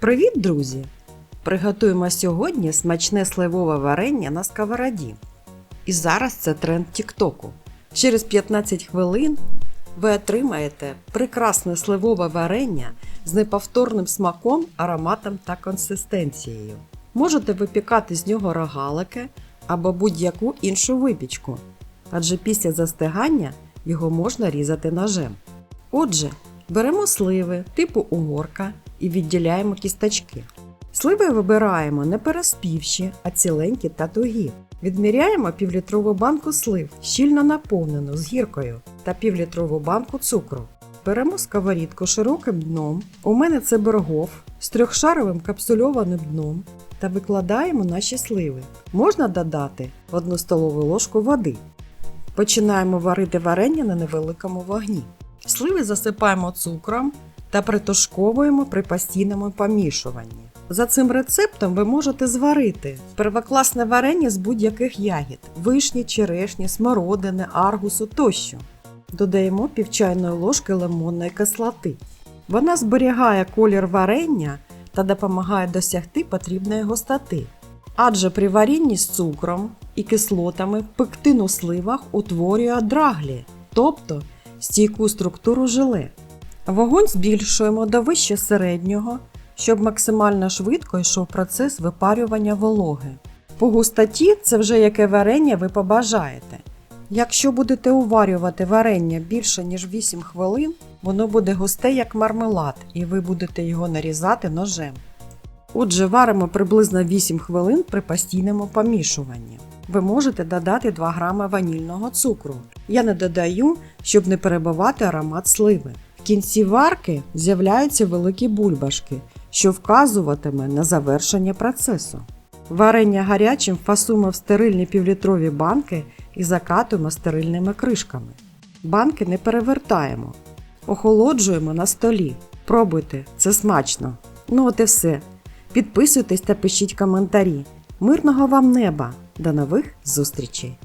Привіт, друзі! Приготуємо сьогодні смачне сливове варення на сковороді. І зараз це тренд Тіктоку. Через 15 хвилин ви отримаєте прекрасне сливове варення з неповторним смаком, ароматом та консистенцією. Можете випікати з нього рогалики або будь-яку іншу випічку, адже після застигання його можна різати ножем. Отже, беремо сливи типу угорка і відділяємо кісточки. Сливи вибираємо не переспівші, а ціленькі та тугі. Відміряємо півлітрову банку слив, щільно наповнену з гіркою, та півлітрову банку цукру. Беремо сковорідку широким дном. У мене це бергов з трьохшаровим капсульованим дном та викладаємо наші сливи. Можна додати 1 столову ложку води. Починаємо варити варення на невеликому вогні. Сливи засипаємо цукром та притушковуємо при постійному помішуванні. За цим рецептом ви можете зварити первокласне варення з будь-яких ягід: вишні, черешні, смородини, аргусу тощо. Додаємо пів чайної ложки лимонної кислоти. Вона зберігає колір варення та допомагає досягти потрібної густоти. Адже при варінні з цукром і кислотами пектин у сливах утворює драглі, тобто стійку структуру желе. Вогонь збільшуємо до вище середнього, щоб максимально швидко йшов процес випарювання вологи. По густоті це вже яке варення ви побажаєте. Якщо будете уварювати варення більше ніж 8 хвилин, воно буде густе як мармелад, і ви будете його нарізати ножем. Отже, варимо приблизно 8 хвилин при постійному помішуванні. Ви можете додати 2 г ванільного цукру. Я не додаю, щоб не перебивати аромат сливи. Кінці варки з'являються великі бульбашки, що вказуватиме на завершення процесу. Варення гарячим фасуємо в стерильні півлітрові банки і закатуємо стерильними кришками. Банки не перевертаємо. Охолоджуємо на столі. Пробуйте, це смачно. Ну от і все. Підписуйтесь та пишіть коментарі. Мирного вам неба! До нових зустрічей!